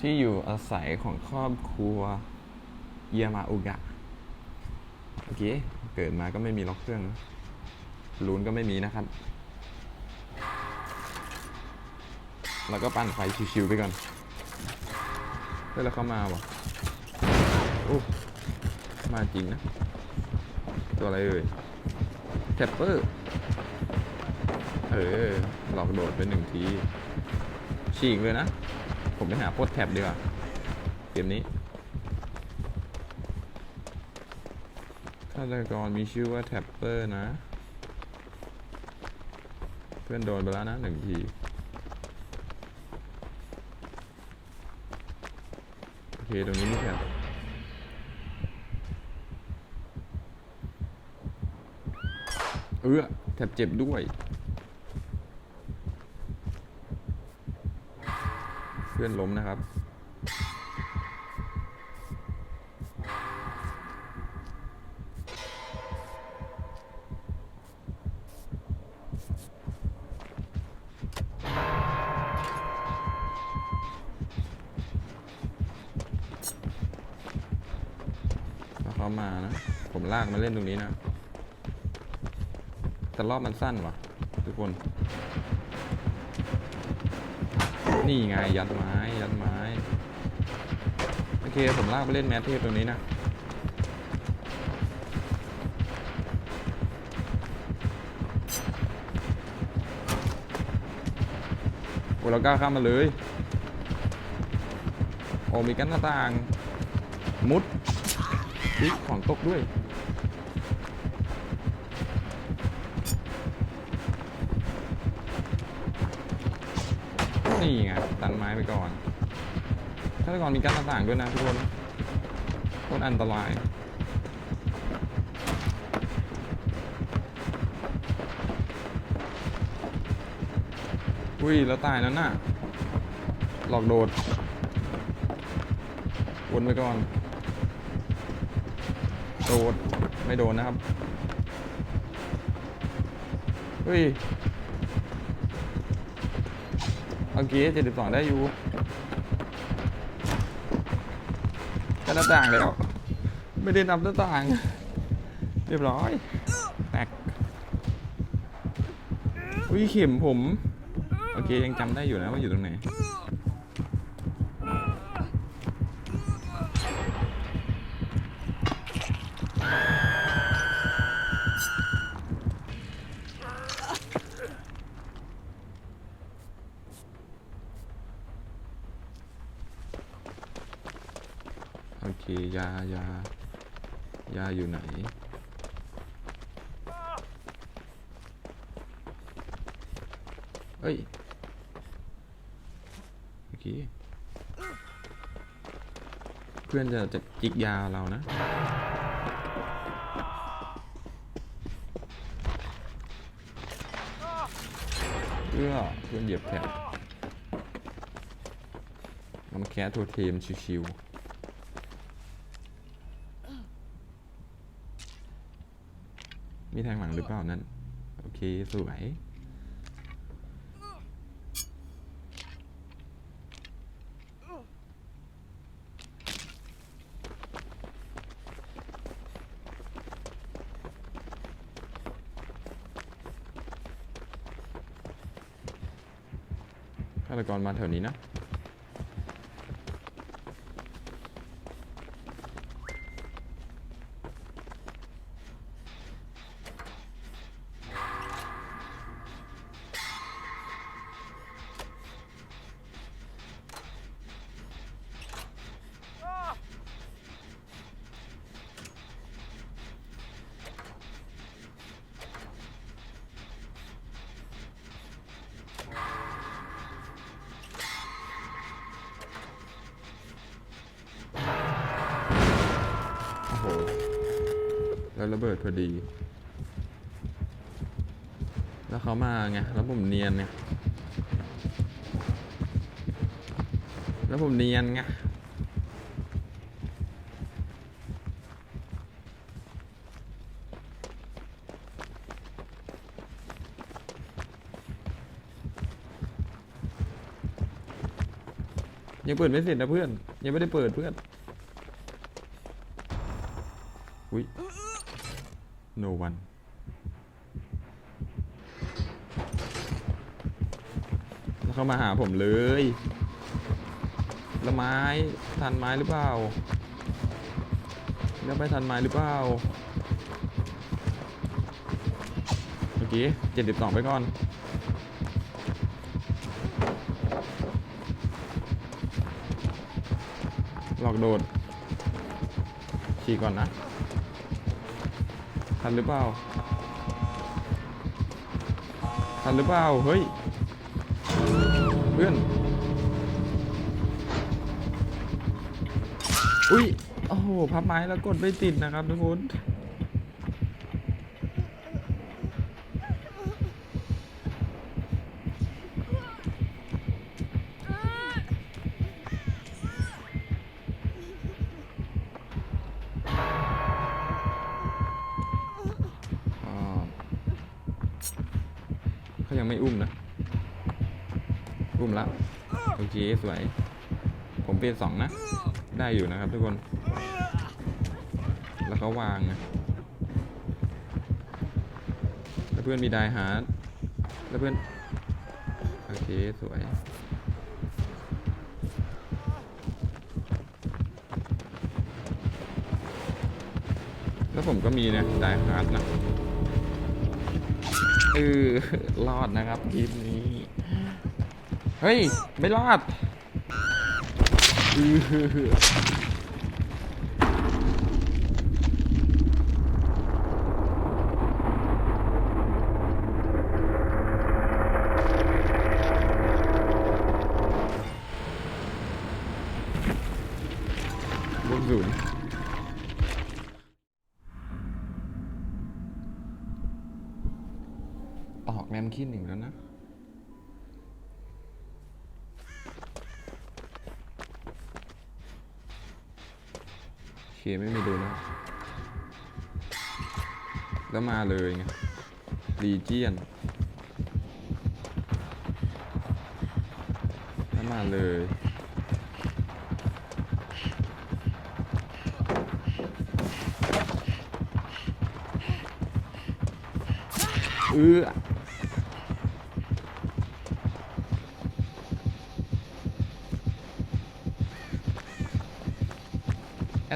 ที่อยู่อาศัยของครอบครัวเยามาอุกะโอเคเกิดมาก็ไม่มีล็อกเครื่องลูนก็ไม่มีนะครับ แล้วก็ปั่นไฟชิวๆไปก่อนเฮ้ยแล้วเขามาวะโอ้มาจริงนะ ตัวอะไรเอ่ยแทปเปอร์ เออ หลอกโดดไปหนึ่งที ฉีกเลยนะ ผมไปหาโพสแท็บดีกว่าเกมนี้ฆาตกรมีชื่อว่าแท็ปเปอร์นะ เพื่อนโดนไปแล้วนะหนึ่งทีโอเคตรงนี้มีแท็บเออแท็บเจ็บด้วย เพื่อนล้มนะครับ เขามานะ ผมลากมาเล่นตรงนี้นะ แต่รอบมันสั้นว่ะ ทุกคน นี่ไงยัดม้ ยัดไม้ โอเค ผมลากไปเล่นแมทเทพตรงนี้นะโอ้เรากล้าข้ามมาเลย โอ้มีกันหน้าต่าง มุดพิกของตกด้วย นี่ไงตันไม้ไปก่อนถ้าก่อนมีกั้นต่างด้วยนะทุกคนคตรอันตรายอุ้ยแล้วตายนั้นน่ะ หลอกโดด วนไปก่อน โดด ไม่โดนนะครับ เฮ้ย โอเคเจ็ดสิบสองได้อยู่ก็หน้าต่างแล้ว ไม่ได้นับหน้าต่าง เรียบร้อยแตกอุ้ยเข็มผม โอเคยังจำได้อยู่นะว่าอยู่ตรงไหน โอเคยายายาอยู่ไหน เอ้ยโอเคเพื่อนจะจะจิกยาเรานะเพื่อเพื่อนเหยียบแถบเอามาแคสโทเทมชิวๆ มีทางหลังหรือเปล่านั้น โอเค สวย ฆาตกรมาแถวนี้นะ แล้วระเบิดพอดี แล้วเขามาไง แล้วผมเนียนไง แล้วผมเนียนไงยังเปิดไม่เสร็จนะเพื่อน ยังไม่ได้เปิดเพื่อน อุ้ย no one เข้ามาหาผมเลยล้วไม้ทันไม้หรือเปล่าแล้วไปทันไม้หรือเปล่าเมื่อกี้เจ็ดสิบสองไปก่อนหลอกโดดฉีก่อนนะ ทันหรือเปล่า ทันหรือเปล่า เฮ้ย เพื่อน อุ้ย โอ้โห พับไม้แล้วกดไม่ติดนะครับทุกคน อ่าเขายัง ไม่อุ้มนะอุ้มแล้วโอเคสวย ผมเป็นสองนะ ได้อยู่นะครับทุกคน แล้วเขาวางนะแล้วเพื่อนมีไดฮาร์ดแล้วเพื่อน โอเคสวยแล้วผมก็มีนี่ยไดฮาร์ดนะ เออรอดนะครับคลิปนี้ เฮ้ย ไม่รอดเออบวกศูนย์ ออกแนมคิดหนึ่งแล้วนะ โอเค ไม่มีโดนแล้ว แล้วมาเลยไงรีเจียน แล้วมาเลยเออ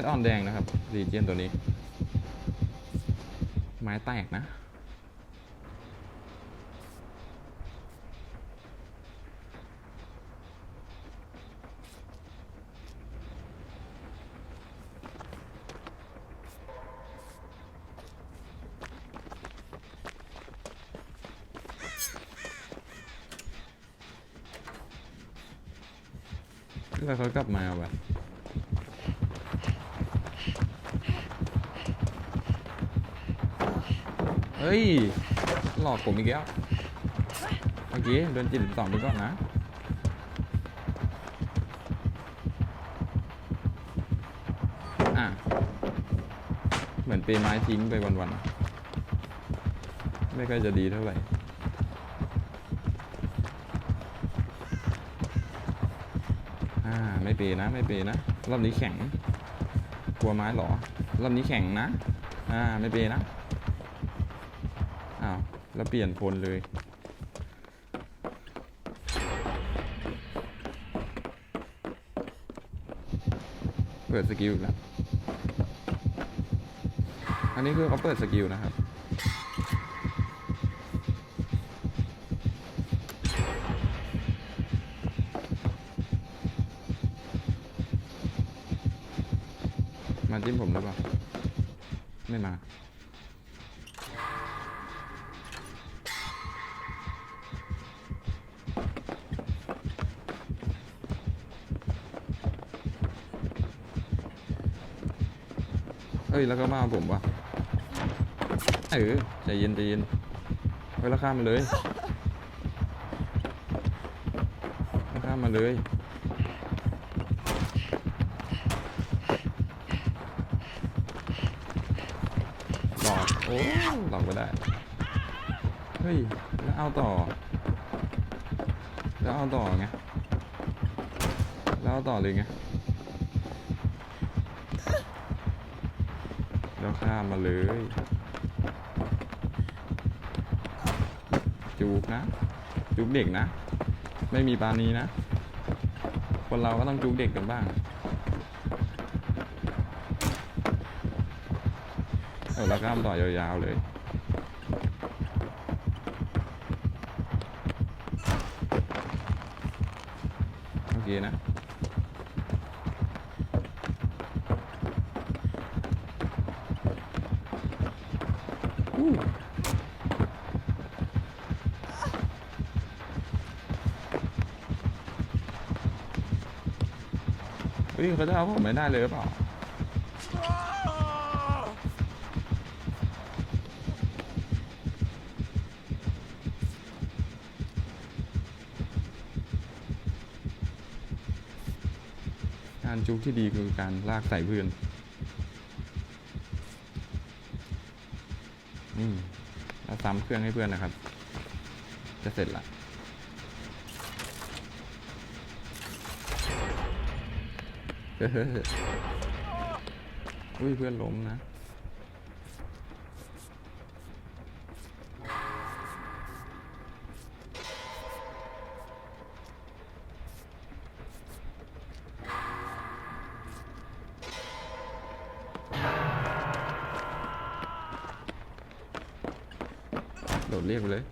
แอดอนแดงนะครับรีเจียนตัวนี้ ไม้แตกนะ แล้วเขากลับมาแบบ เฮ้ย หลอกผมอีกแล้วเมื่อกี้โดนจิตสองไปก่อนนะอะเหมือนเปย์ไม้ทิ้งไปวันๆไม่ค่อยจะดีเท่าไหร่อ่าไม่เปนะไม่เปนะรอบนี้แข็งกลัวไม้หรอรอบนี้แข็งนะอ่าไม่เปนะ แล้วเปลี่ยนพลเลยเปิดสกิลอีกแล้ว อันนี้คือเขาเปิดสกิลนะครับ มาจิ้มผมหรือเปล่า เอ้ยแล้วก็มาเอาผมวะเออใจเย็นใจเย็นเฮ้ยแล้วข้ามมาเลยข้ามมาเลยหลอกโอ้หลอกไม่ได้เฮ้ยแล้วเอาต่อ แล้วเอาต่อไงแล้วเอาต่อเลยไง แล้วข้ามมาเลย จูบนะ จูบเด็กนะ ไม่มีปานีนะ คนเราก็ต้องจูบเด็กกันบ้างเออแล้วข้ามต่อยาวๆเลยโอเคนะ ฮ้ยเขาจะเอาผมไม่ได้เลยหรือเปล่าการจุกที่ดีคือการลากใส่เพื่อนอืมแล้วซ้ำเครื่องให้เพื่อนนะครับ จะเสร็จละ อุ้ยเพื่อนล้มนะ โดดเรียกไปเลย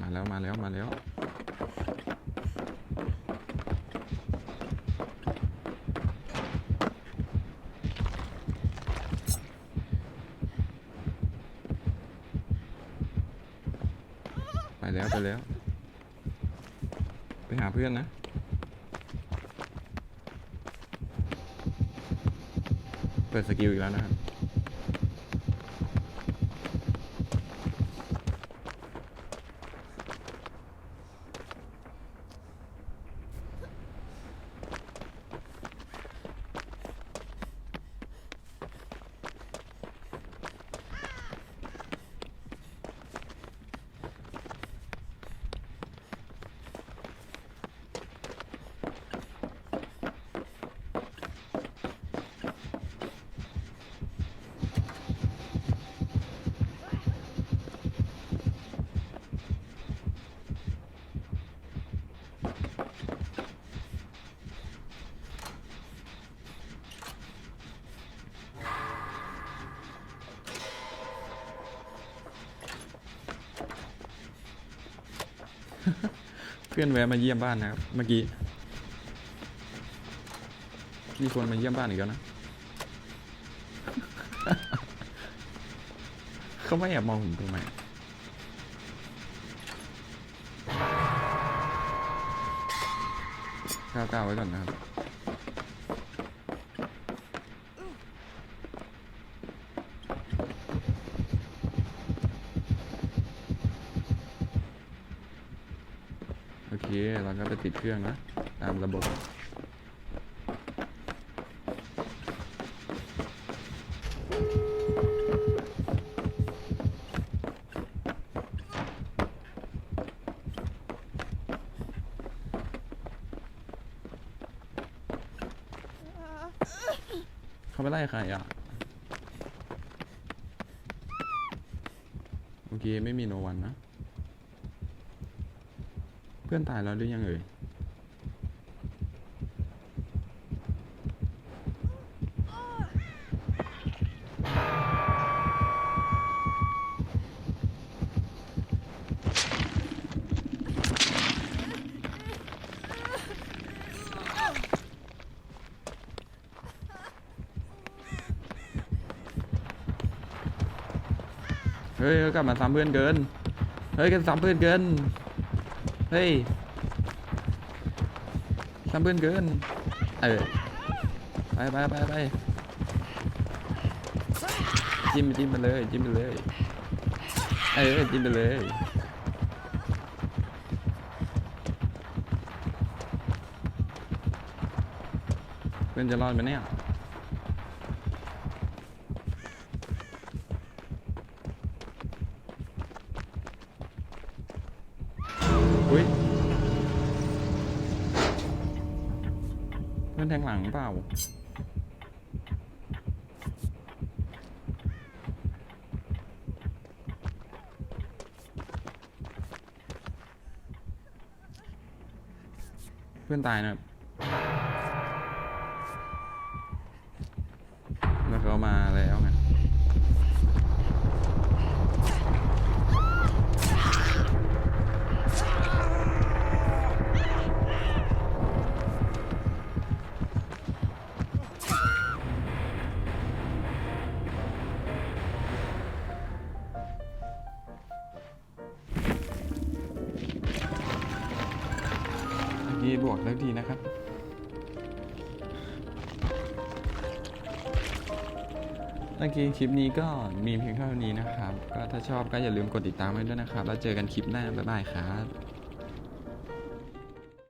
มาแล้วมาแล้วมาแล้ว ไปแล้วไปแล้ว ไปหาเพื่ อนนะ เปิดสกิลอีกแล้วนะครับ พื่อนแวะมาเยี่ยมบ้านนะครับ เมื่อกี้ มีคนมาเยี่ยมบ้านอีกแล้วนะ เขาไม่แอบมองผมทำไมก้าวก้าวไว้ก่อนนะครับ โอเค เรา ก็ไปติดเครื่องนะ ตามระบบเขาไม่ไล่ใครอะ โอเค ไม่มีโนวันนะ เพื่ อนตายแล้วหรือยังเอ่ยเฮ้ยกลับมาซ้ำเพื่อนเกิน เฮ้ยกันซ้ำเพื่อนเกิน เฮ้ยซ้ำเพื่อนเกิน เออ ไปไปไปไปจิ้มจิ้มไปเลย จิ้มไปเลย เออ จิ้มไปเลยเพื่อนจะรอดไหมเนี่ยอุ้ย พื่อนแทงหลังเปล่า เพื่อนตายนะครับ แล้วดีนะครับ โอเคคลิปนี้ก็มีเพียงเท่านี้นะครับ ก็ถ้าชอบก็อย่าลืมกดติดตามไว้ด้วยนะครับ แล้วเจอกันคลิปหน้า บ๊ายบายครับ